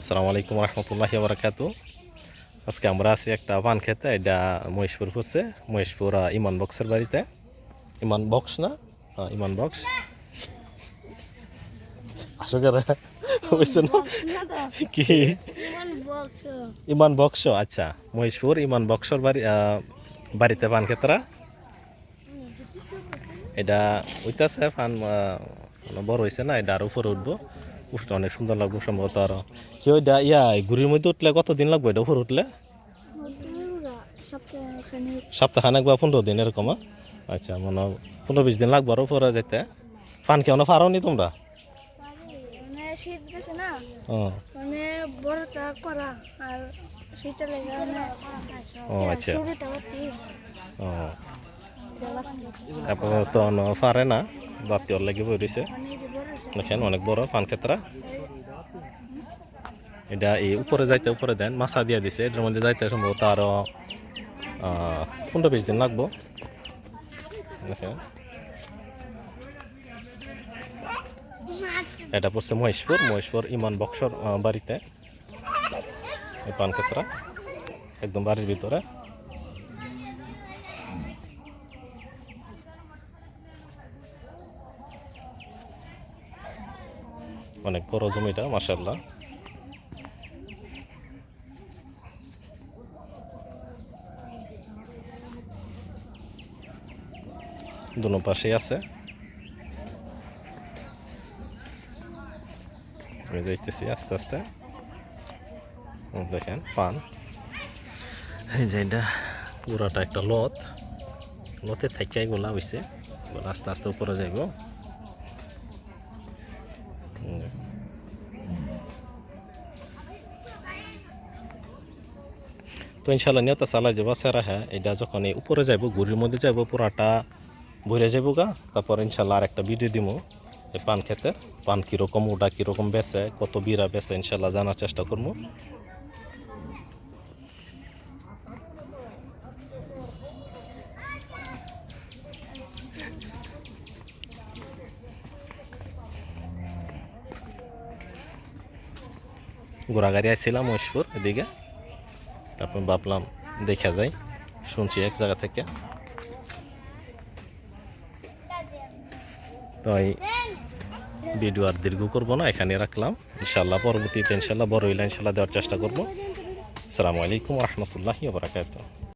আসসালামু আলাইকুম রহমতুল্লাহি বারাকাতু। আজকে আমরা আছি একটা পান খেতে, এটা মহেশপুর পড়ছে, মহেশপুর ইমান বক্সের বাড়িতে। ইমান বক্স না? ইমান বক্স। কি ইমান বক্স আচ্ছা। মহেশপুর ইমান বক্সর বাড়ি বাড়িতে পান খেতরা এটা ওইটাছে ফান বড় হয়েছে না, এটা আর উপরে উঠবো। উঠতে অনেক সুন্দর লাগবে সম্ভবত আরও। কি ওইটা ইয়া ঘুরির মধ্যে উঠলে কতদিন লাগবে এটা উপরে উঠলে? সপ্তাহখানেক বা পনেরো দিন এরকম আ? আচ্ছা মনে হয় পনেরো বিশ দিন লাগবে আর উপরে যেতে ফান কেমন পারো নি তোমরা? মানে শীত গেছে না ও। মানে বড়টা করা আর শীতের লেগে মানে ও আচ্ছা। ও। তারপর তো অন্য পারে না বাতি ওর লাগে বই রয়েছে দেখেন অনেক বড় পান ক্ষেত্রা এটা এই উপরে যাইতে উপরে দেন মাছা দিয়ে দিছে। এটার মধ্যে যাইতে সম্ভবত আরও আহ, পনেরো বিশ দিন লাগবো। দেখেন। এটা পড়ছে মহেশপুর। মহেশপুর ইমান বক্সর বাড়িতে। এই পান ক্ষেত্রা একদম বাড়ির ভিতরে। অনেক বড় জমিটা মাসাল্লাহ দুনো পাশেই আছে। আমি যাইতেছি আস্তে আস্তে। দেখেন, পান। এই যে এটা পুরাটা একটা লত। লতে থেকে হয়েছে এগুলো আস্তে আস্তে উপরে যাইব। তো ইনশাল্লাহ নিয়ত চালা যাব স্যারা হ্যাঁ এটা যখন উপরে যাইব ঘুরির মধ্যে যাইব, পুরাটা ভরে যাইব গা, তারপর ইনশাল্লাহ আর একটা ভিডিও দিব এই পান ক্ষেতের, পান কীরকম, ওটা কীরকম বেচে, কত বিরা বেচে ইনশাল্লাহ জানার চেষ্টা করব ঘোরাগাড়ি আসছিলাম মহেশপুর এদিকে। তারপর ভাবলাম দেখা যায় শুনছি এক জায়গা থেকে। তাই ভিডিও আর দীর্ঘ করব না এখানে রাখলাম। ইনশাল্লাহ পরবর্তীতে ইনশাল্লাহ বড় হইলে ইনশাল্লাহ দেওয়ার চেষ্টা করব। আসসালামু আলাইকুম রহমতুল্লাহি বারাকাতুহ।